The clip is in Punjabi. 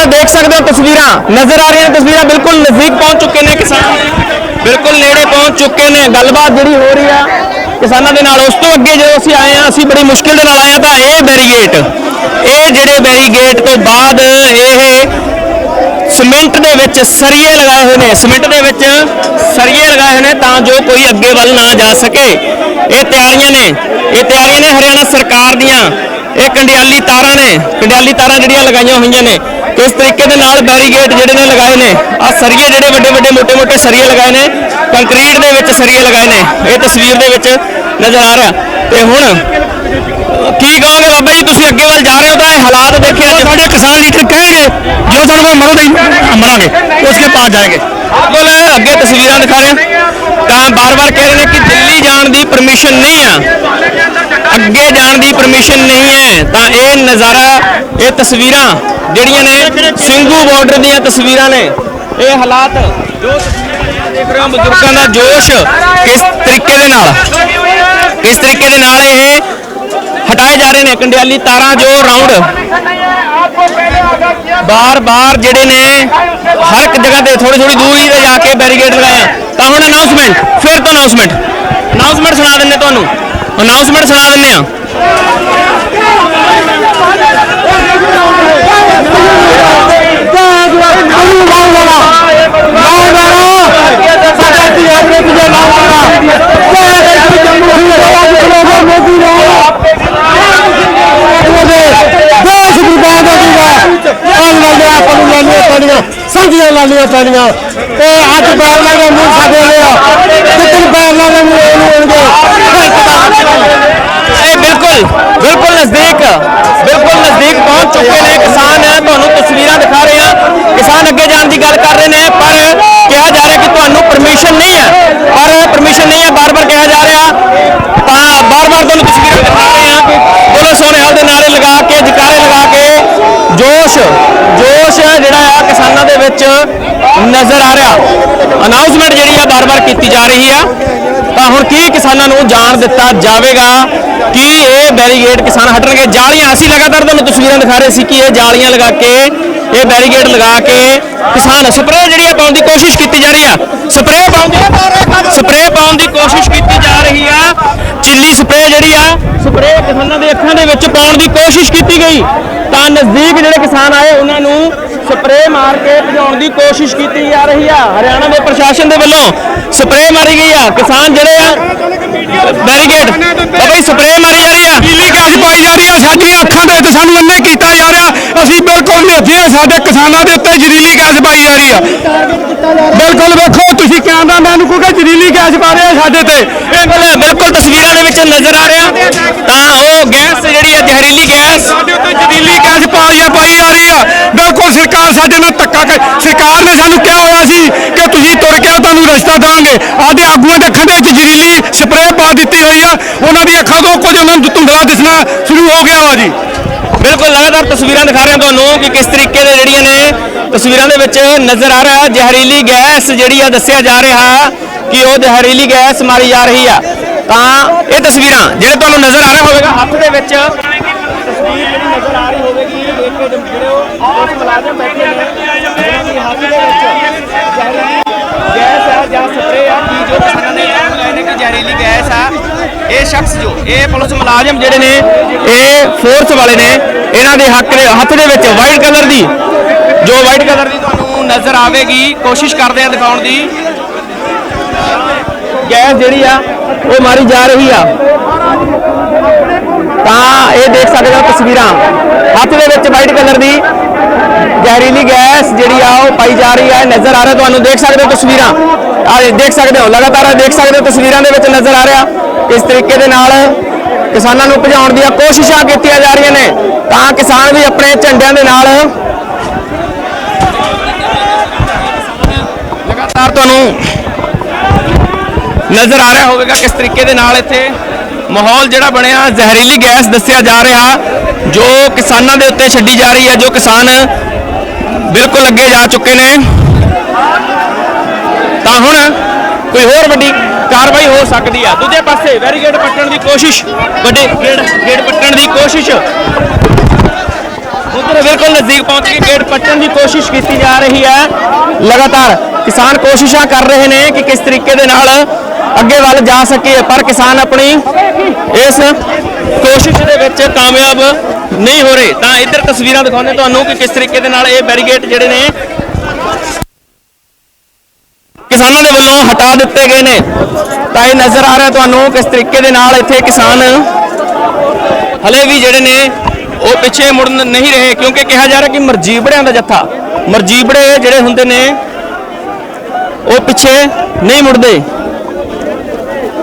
ਨਾਲ ਦੇਖ ਸਕਦੇ ਹੋ ਤਸਵੀਰਾਂ। ਨਜ਼ਰ ਆ ਰਹੀਆਂ ਤਸਵੀਰਾਂ ਬਿਲਕੁਲ ਨਜ਼ਦੀਕ ਪਹੁੰਚ ਚੁੱਕੇ ਨੇ ਕਿਸਾਨ। ਬਿਲਕੁਲ ਨੇੜੇ ਪਹੁੰਚ ਚੁੱਕੇ ਨੇ। ਗੱਲਬਾਤ ਜਿਹੜੀ ਹੋ ਰਹੀ ਆ, ਕਿਸਾਨਾਂ ਦੇ ਨਾਲ ਉਸ ਤੋਂ ਅੱਗੇ ਜਦੋਂ ਅਸੀਂ ਆਏ ਆ ਅਸੀਂ ਬੜੀ ਮੁਸ਼ਕਿਲ ਦੇ ਨਾਲ ਆਏ ਆ ਤਾਂ ਇਹ ਬੈਰੀਗੇਟ, ਇਹ ਜਿਹੜੇ ਬੈਰੀਗੇਟ ਤੋਂ ਬਾਅਦ ਇਹ ਸਿਮੈਂਟ ਦੇ ਵਿੱਚ ਸਰੀਏ ਲਗਾਏ ਹੋਏ ਨੇ। ਸਿਮੈਂਟ ਦੇ ਵਿੱਚ ਸਰੀਏ ਲਗਾਏ ਹੋਏ ਨੇ ਤਾਂ ਜੋ ਕੋਈ ਅੱਗੇ ਵੱਲ ਨਾ ਜਾ ਸਕੇ। ਇਹ ਤਿਆਰੀਆਂ ਨੇ। ਇਹ ਤਿਆਰੀਆਂ ਨੇ ਹਰਿਆਣਾ ਸਰਕਾਰ ਦੀਆਂ। ਇਹ ਕੰਡਿਆਲੀ ਤਾਰਾਂ ਨੇ, ਕੰਡਿਆਲੀ ਤਾਰਾਂ ਜਿਹੜੀਆਂ ਲਗਾਈਆਂ ਹੋਈਆਂ ਨੇ, ਇਸ ਤਰੀਕੇ ਦੇ ਨਾਲ ਬੈਰੀਗੇਟ ਜਿਹੜੇ ਨੇ ਲਗਾਏ ਨੇ ਆ ਸਰੀਏ ਜਿਹੜੇ ਵੱਡੇ ਵੱਡੇ ਮੋٹے ਮੋٹے ਸਰੀਏ ਲਗਾਏ ਨੇ, ਕੰਕਰੀਟ ਦੇ ਵਿੱਚ ਸਰੀਏ ਲਗਾਏ ਨੇ, ਇਹ ਤਸਵੀਰ ਦੇ ਵਿੱਚ ਨਜ਼ਰ ਆ ਰਿਹਾ। ਤੇ ਹੁਣ, ਕੀ ਕਹੋਗੇ ਬਾਬਾ ਜੀ, ਤੁਸੀਂ ਅੱਗੇ ਵੱਲ ਜਾ ਰਹੇ ਹੋ ਤਾਂ ਇਹ ਹਾਲਾਤ ਦੇਖਿਆ ਸਾਡੇ ਕਿਸਾਨ ਲੀਡਰ ਕਹੇਗੇ ਜੋ ਤੁਹਾਡੇ ਕੋਲ ਮਰੋ ਨਹੀਂ ਮਰਾਂਗੇ ਉਸਕੇ ਪਾਸ ਜਾਏਗੇ ਬਿਲਕੁਲ, ਅੱਗੇ ਤਸਵੀਰਾਂ ਦਿਖਾ ਰਹੇ। ਤਾਂ ਬਾਰ-ਬਾਰ ਕਹਿ ਰਹੇ ਨੇ ਕਿ ਦਿੱਲੀ ਜਾਣ ਦੀ ਪਰਮਿਸ਼ਨ ਨਹੀਂ ਆ। ਅੱਗੇ ਜਾਣ ਦੀ ਪਰਮਿਸ਼ਨ ਨਹੀਂ ਹੈ, ਤਾਂ ਇਹ ਨਜ਼ਾਰਾ, ਇਹ ਤਸਵੀਰਾਂ ਜਿਹੜੀਆਂ ਨੇ ਸਿੰਘੂ ਬਾਰਡਰ ਦੀਆਂ ਤਸਵੀਰਾਂ ਨੇ, ਇਹ ਹਾਲਾਤ ਜੋ ਦੇਖ ਰਹੇ ਹੋ ਬਜ਼ੁਰਗਾਂ ਦਾ ਜੋਸ਼ ਕਿਸ ਤਰੀਕੇ ਦੇ ਨਾਲ, ਕਿਸ ਤਰੀਕੇ ਦੇ ਨਾਲ ਇਹ ਹਟਾਏ ਜਾ ਰਹੇ ਨੇ ਕੰਡਿਆਲੀ ਤਾਰਾਂ ਜੋ ਰਾਉਂਡ ਬਾਰ-ਬਾਰ ਜਿਹੜੇ ਨੇ, ਹਰ ਇੱਕ ਜਗ੍ਹਾ ਤੇ ਥੋੜੀ ਥੋੜੀ ਦੂਰੀ ਤੇ ਜਾ ਕੇ ਬੈਰੀਕੇਡ ਲਗਾਏ ਤਾਂ ਹੁਣ ਅਨਾਉਂਸਮੈਂਟ ਫਿਰ ਤੋਂ ਅਨਾਉਂਸਮੈਂਟ ਅਨਾਉਂਸਮੈਂਟ ਸੁਣਾ ਦਿੰਦੇ ਤੁਹਾਨੂੰ। ਅਨਾਉਂਸਮੈਂਟ ਸੁਣਾ ਦਿੰਨੇ ਆ ਸੰਜੀਆਂ ਲਾਲੀਆਂ ਪੈਣੀਆਂ ਤੇ ਅੱਜ ਪੈਰ ਲਾ ਕੇ ਮੂੰਹ ਸਾਡੇ ਲਿਆ ਕਿਤਨ ਪੈਰ ਲਾ ਕੇ ਮੂੰਹ ਨੂੰ ਇਹ ਬਿਲਕੁਲ ਬਿਲਕੁਲ ਨਜ਼ਦੀਕ ਬਿਲਕੁਲ ਨਜ਼ਦੀਕ ਪਹੁੰਚ ਚੁੱਕੇ ਨੇ ਕਿਸਾਨ। ਤੁਹਾਨੂੰ ਤਸਵੀਰਾਂ ਦਿਖਾ ਰਹੇ ਹਾਂ। ਕਿਸਾਨ ਅੱਗੇ ਜਾਣ ਦੀ ਗੱਲ ਕਰ ਰਹੇ ਨੇ, ਪਰ ਕਿਹਾ ਜਾ ਰਿਹਾ ਕਿ ਤੁਹਾਨੂੰ ਪਰਮਿਸ਼ਨ ਨਹੀਂ ਹੈ। ਪਰ ਪਰਮਿਸ਼ਨ ਨਹੀਂ ਹੈ, ਬਾਰ-ਬਾਰ ਕਿਹਾ ਜਾ ਰਿਹਾ। ਤਾਂ ਬਾਰ-ਬਾਰ ਤੁਹਾਨੂੰ ਤਸਵੀਰਾਂ ਦਿਖਾ ਰਹੇ ਹਾਂ ਕਿ ਬੋਲੇ ਸੋਹਣੇ ਹਾਲ ਦੇ ਨਾਰੇ ਲਗਾ ਕੇ, ਜਕਾਰੇ ਲਗਾ ਕੇ ਜੋਸ਼ ਜੋਸ਼ ਜਿਹੜਾ ਆ ਕਿਸਾਨਾਂ ਦੇ ਵਿੱਚ ਨਜ਼ਰ ਆ ਰਿਹਾ। ਅਨਾਉਂਸਮੈਂਟ ਜਿਹੜੀ ਆ ਬਾਰ-ਬਾਰ ਕੀਤੀ ਜਾ ਰਹੀ ਆ। ਤਾਂ ਹੁਣ ਕੀ ਕਿਸਾਨਾਂ ਨੂੰ ਜਾਣ ਦਿੱਤਾ ਜਾਵੇਗਾ? ਕਿ ਇਹ ਬੈਰੀਗੇਡ ਕਿਸਾਨ ਹਟਣਗੇ? ਜਾਲੀਆਂ, ਅਸੀਂ ਲਗਾਤਾਰ ਤੁਹਾਨੂੰ ਤਸਵੀਰਾਂ ਦਿਖਾ ਰਹੇ ਸੀ ਕਿ ਇਹ ਜਾਲੀਆਂ ਲਗਾ ਕੇ, ਇਹ ਬੈਰੀਗੇਡ ਲਗਾ ਕੇ ਕਿਸਾਨ ਸਪਰੇਅ ਜਿਹੜੀ ਆ ਪਾਉਣ ਦੀ ਕੋਸ਼ਿਸ਼ ਕੀਤੀ ਜਾ ਰਹੀ ਆ। ਸਪਰੇਅ ਪਾਉਣ ਦੀ ਸਪਰੇਅ ਪਾਉਣ ਦੀ ਕੋਸ਼ਿਸ਼ ਕੀਤੀ ਜਾ ਰਹੀ ਆ ਚਿੱਲੀ ਸਪਰੇਅ ਜਿਹੜੀ ਆ ਸਪਰੇਅ ਕਿਸਾਨਾਂ ਦੇ ਅੱਖਾਂ ਦੇ ਵਿੱਚ ਪਾਉਣ ਦੀ ਕੋਸ਼ਿਸ਼ ਕੀਤੀ ਗਈ। ਤਾਂ ਨਜ਼ਦੀਕ ਜਿਹੜੇ ਕਿਸਾਨ ਆਏ ਉਹਨਾਂ ਨੂੰ ਸਪਰੇਅ ਮਾਰ ਕੇ ਭਜਾਉਣ ਦੀ ਕੋਸ਼ਿਸ਼ ਕੀਤੀ ਜਾ ਰਹੀ ਆ। ਹਰਿਆਣਾ ਦੇ ਪ੍ਰਸ਼ਾਸਨ ਦੇ ਵੱਲੋਂ ਸਪਰੇਅ ਮਾਰੀ ਗਈ ਆ। ਕਿਸਾਨ ਜਿਹੜੇ ਆ ਬੈਰੀਗੇਡ ਬਈ ਸਪਰੇਅ ਮਾਰੀ ਜਾ ਰਹੀ ਆ। ਬਿਜਲੀ ਗੈਸ ਪਾਈ ਜਾ ਰਹੀ ਹੈ ਸਾਡੀਆਂ ਅੱਖਾਂ ਦੇ ਵਿੱਚ ਸਾਨੂੰ ਅੰਨੇ ਕੀਤਾ ਜਾ ਰਿਹਾ। ਅਸੀਂ ਬਿਲਕੁਲ ਨਿਹੱਥੇ ਸਾਡੇ ਕਿਸਾਨਾਂ ਦੇ ਉੱਤੇ ਜ਼ਹਿਰੀਲੀ ਗੈਸ ਪਾਈ ਜਾ ਰਹੀ ਆ। ਬਿਲਕੁਲ ਵੇਖੋ ਤੁਸੀਂ ਕੈਮਰਾਮੈਨ ਨੂੰ ਕਹੋਗੇ ਜ਼ਹਿਰੀਲੀ ਗੈਸ ਪਾ ਰਹੇ ਆ ਸਾਡੇ ਤੇ। ਇਹ ਬਿਲ- ਬਿਲਕੁਲ ਤਸਵੀਰਾਂ ਦੇ ਵਿੱਚ ਨਜ਼ਰ ਆ ਰਿਹਾ ਤਾਂ ਉਹ ਗੈਸ ਜਿਹੜੀ ਆ ਜ਼ਹਿਰੀਲੀ ਗੈਸ ਸਾਡੇ ਉੱਤੇ ਜ਼ਹਿਰੀਲੀ ਗੈਸ ਪਾਈ ਆ ਪਾਈ ਜਾ ਰਹੀ ਆ ਬਿਲਕੁਲ ਸਰਕਾਰ ਸਾਡੇ ਨਾਲ ਧੱਕਾ ਕਰ ਸਰਕਾਰ ਨੇ ਸਾਨੂੰ ਕਿਹਾ ਹੋਇਆ ਸੀ ਕਿ ਤੁਸੀਂ ਤੁਰ ਕੇ ਆਓ, ਆਦੇ ਆਗੂਆਂ ਦੇ ਅੱਖਾਂ ਦੇ ਜ਼ਹਿਰੀਲੀ ਸਪਰੇਅ ਪਾ ਦਿੱਤੀ ਹੋਈ ਆ। ਉਹਨਾਂ ਦੀ ਅੱਖਾਂ ਤੋਂ ਕੁਝ ਉਹਨਾਂ ਨੂੰ ਧੁੰਦਲਾ ਦਿਸਣਾ ਸ਼ੁਰੂ ਹੋ ਗਿਆ ਵਾ ਜੀ। ਬਿਲਕੁਲ ਲਗਾਤਾਰ ਤਸਵੀਰਾਂ ਦਿਖਾ ਰਿਹਾ ਤੁਹਾਨੂੰ ਕਿ ਕਿਸ ਤਰੀਕੇ ਦੇ ਜਿਹੜੀਆਂ ਨੇ ਤਸਵੀਰਾਂ ਦੇ ਵਿੱਚ ਨਜ਼ਰ ਆ ਰਿਹਾ ਜ਼ਹਿਰੀਲੀ ਗੈਸ ਜਿਹੜੀ ਆ ਦੱਸਿਆ ਜਾ ਰਿਹਾ ਕਿ ਉਹ ਜ਼ਹਿਰੀਲੀ ਗੈਸ ਮਾਰੀ ਜਾ ਰਹੀ ਆ। ਤਾਂ ਇਹ ਤਸਵੀਰਾਂ ਜਿਹੜੇ ਤੁਹਾਨੂੰ ਨਜ਼ਰ ਆ ਰਿਹਾ ਹੋਵੇਗਾ ਹੱਥ ਦੇ ਵਿੱਚ ਤਸਵੀਰ ਜਿਹੜੀ ਨਜ਼ਰ ਆ ਰਹੀ ਹੋਵੇਗੀ ਦੇਖ ਜਿਹੜੇ ਉਹ ਮੁਲਾਜ਼ਮ ਬੈਠੇ ਨੇ ਉਹਨਾਂ ਦੀ ਹੱਥ ਦੇ ਵਿੱਚ ਜ਼ਹਿਰੀਲੀ ਗੈਸ ਆ ਜਾਂ ਸਪਰੇ ਆ ਕੀ ਜੋ ਕਿਸਾਨਾਂ ਨੇ ਇਲਜ਼ਾਮ ਲਗਾਏ ਨੇ ਕਿ ਜ਼ਹਿਰੀਲੀ ਗੈਸ ਆ। ਇਹ ਸ਼ਖਸ ਜੋ, ਇਹ ਪੁਲਿਸ ਮੁਲਾਜ਼ਮ ਜਿਹੜੇ ਨੇ, ਇਹ ਫੋਰਸ ਵਾਲੇ ਨੇ, ਇਹਨਾਂ ਦੇ ਹੱਕ ਦੇ ਹੱਥ ਦੇ ਵਿੱਚ ਵਾਈਟ ਕਲਰ ਦੀ, ਜੋ ਵਾਈਟ ਕਲਰ ਦੀ ਤੁਹਾਨੂੰ ਨਜ਼ਰ ਆਵੇਗੀ, ਕੋਸ਼ਿਸ਼ ਕਰਦੇ ਆ ਦਿਖਾਉਣ ਦੀ। ਗੈਸ ਜਿਹੜੀ ਆ, ਉਹ ਮਾਰੀ ਜਾ ਰਹੀ ਆ। ਤਾਂ ਇਹ ਦੇਖ ਸਕਦੇ ਹੋ ਤਸਵੀਰਾਂ। ਹੱਥ ਦੇ ਵਿੱਚ ਵਾਈਟ ਕਲਰ ਦੀ ਜ਼ਹਿਰੀਲੀ ਗੈਸ ਜਿਹੜੀ ਆ, ਉਹ ਪਾਈ ਜਾ ਰਹੀ ਹੈ ਨਜ਼ਰ ਆ ਰਿਹਾ, ਤੁਹਾਨੂੰ ਦੇਖ ਸਕਦੇ ਹੋ ਤਸਵੀਰਾਂ। ਆ ਦੇਖ ਸਕਦੇ ਹੋ, ਲਗਾਤਾਰ ਦੇਖ ਸਕਦੇ ਹੋ, ਤਸਵੀਰਾਂ ਦੇ ਵਿੱਚ ਨਜ਼ਰ ਆ ਰਿਹਾ ਇਸ ਤਰੀਕੇ ਦੇ ਨਾਲ ਕਿਸਾਨਾਂ ਨੂੰ ਭਜਾਉਣ ਦੀਆਂ ਕੋਸ਼ਿਸ਼ਾਂ ਕੀਤੀਆਂ ਜਾ ਰਹੀਆਂ ਨੇ। ਤਾਂ ਕਿਸਾਨ ਵੀ ਆਪਣੇ ਝੰਡਿਆਂ ਦੇ ਨਾਲ ਲਗਾਤਾਰ ਤੁਹਾਨੂੰ ਨਜ਼ਰ ਆ ਰਿਹਾ ਹੋਵੇਗਾ ਕਿਸ ਤਰੀਕੇ ਦੇ ਨਾਲ ਇੱਥੇ ਮਾਹੌਲ ਜਿਹੜਾ ਬਣਿਆ, ਜ਼ਹਿਰੀਲੀ ਗੈਸ ਦੱਸਿਆ ਜਾ ਰਿਹਾ, ਜੋ ਕਿਸਾਨਾਂ ਦੇ ਉੱਤੇ ਛੱਡੀ ਜਾ ਰਹੀ ਹੈ, ਜੋ ਕਿਸਾਨ ਬਿਲਕੁਲ ਅੱਗੇ ਜਾ ਚੁੱਕੇ ਨੇ। ਤਾਂ ਹੁਣ ਕੋਈ ਹੋਰ ਵੱਡੀ ਕਾਰਵਾਈ ਹੋ ਸਕਦੀ ਆ। ਦੂਜੇ ਪਾਸੇ ਬੈਰੀਕੇਡ ਪੱਟਣ ਦੀ ਕੋਸ਼ਿਸ਼, ਵੱਡੇ ਗੇਟ ਗੇੜ ਪੱਟਣ ਦੀ ਕੋਸ਼ਿਸ਼। ਉਧਰ ਬਿਲਕੁਲ ਨਜ਼ਦੀਕ ਪਹੁੰਚ ਕੇ ਗੇਟ ਪੱਟਣ ਦੀ ਕੋਸ਼ਿਸ਼ ਕੀਤੀ ਜਾ ਰਹੀ ਹੈ। ਲਗਾਤਾਰ ਕਿਸਾਨ ਕੋਸ਼ਿਸ਼ਾਂ ਕਰ ਰਹੇ ਨੇ ਕਿ ਕਿਸ ਤਰੀਕੇ ਦੇ ਨਾਲ ਅੱਗੇ ਵੱਲ ਜਾ ਸਕੀਏ, ਪਰ ਕਿਸਾਨ ਆਪਣੀ ਇਸ ਕੋਸ਼ਿਸ਼ ਦੇ ਵਿੱਚ ਕਾਮਯਾਬ ਨਹੀਂ ਹੋ ਰਹੇ। ਤਾਂ ਇੱਧਰ ਤਸਵੀਰਾਂ ਦਿਖਾਉਂਦੇ ਤੁਹਾਨੂੰ ਕਿ ਕਿਸ ਤਰੀਕੇ ਦੇ ਨਾਲ ਇਹ ਬੈਰੀਗੇਟ ਜਿਹੜੇ ਨੇ ਕਿਸਾਨਾਂ ਦੇ ਵੱਲੋਂ ਹਟਾ ਦਿੱਤੇ ਗਏ ਨੇ। ਤਾਂ ਇਹ ਨਜ਼ਰ ਆ ਰਿਹਾ ਤੁਹਾਨੂੰ ਕਿਸ ਤਰੀਕੇ ਦੇ ਨਾਲ ਇੱਥੇ ਕਿਸਾਨ ਹਲੇ ਵੀ ਜਿਹੜੇ ਨੇ, ਉਹ ਪਿੱਛੇ ਮੁੜਨ ਨਹੀਂ ਰਹੇ, ਕਿਉਂਕਿ ਕਿਹਾ ਜਾ ਰਿਹਾ ਕਿ ਮਰਜੀਬੜਿਆਂ ਦਾ ਜੱਥਾ, ਮਰਜੀਬੜੇ ਜਿਹੜੇ ਹੁੰਦੇ ਨੇ, ਉਹ ਪਿੱਛੇ ਨਹੀਂ ਮੁੜਦੇ।